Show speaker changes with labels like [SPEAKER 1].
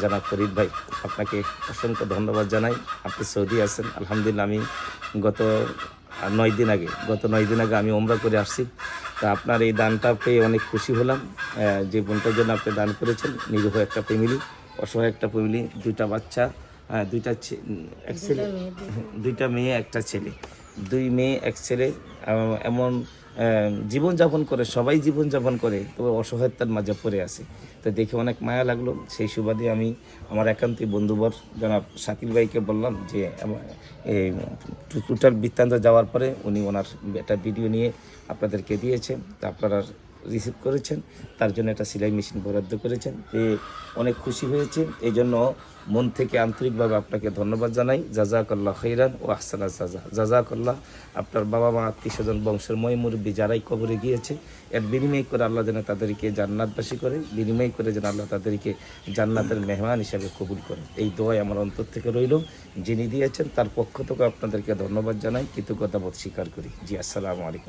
[SPEAKER 1] জানাব ফরিদ ভাই আপনাকে অসংখ্য ধন্যবাদ জানাই। আপনি সৌদি আছেন আলহামদুলিল্লাহ আমি গত নয় দিন আগে গত নয় দিন আগে আমি ওমরা করে আসছি। তা আপনার এই দানটা পেয়ে অনেক খুশি হলাম। যে বোনটার জন্য আপনি দান করেছেন নিরীহ একটা ফ্যামিলি অসহায় একটা ফ্যামিলি দুইটা বাচ্চা হ্যাঁ দুইটা ছে- এক ছেলে দুইটা মেয়ে একটা ছেলে। দুই মেয়ে এক ছেলে এমন জীবনযাপন করে, সবাই জীবনযাপন করে, তবে অসহায়তার মাঝে পড়ে আছে। তো দেখে অনেক মায়া লাগল। সেই সুবাদে আমি আমার একান্তই বন্ধুবর জনাব শাকিল ভাইকে বললাম যে টোটাল বৃত্তান্ত যাওয়ার পরে উনি ওনার একটা ভিডিও নিয়ে আপনাদেরকে দিয়েছেন তা আপনারা রিসিভ করেছেন, তার জন্য একটা সেলাই মেশিন বরাদ্দ করেছেন। এ অনেক খুশি হয়েছে। এই জন্য মন থেকে আন্তরিকভাবে আপনাকে ধন্যবাদ জানাই। জাজাকাল্লাহ খৈরান ও আহসানা জাজা জাজাকাল্লাহ, আপনার বাবা মা আত্মীয় স্বজন বংশের ময় মুরব্বী যারাই কবরে গিয়েছে, এর বিনিময় করে আল্লাহ যেন তাদেরকে জান্নাতবাসী করে, বিনিময় করে যেন আল্লাহ তাদেরকে জান্নাতের মেহমান হিসাবে কবুল করে। এই দোয়াই আমার অন্তর থেকে রইল। যিনি দিয়েছেন, তার পক্ষ থেকে আপনাদেরকে ধন্যবাদ জানাই। কৃতজ্ঞতা বোধ স্বীকার করি। জি, আসসালামু আলাইকুম।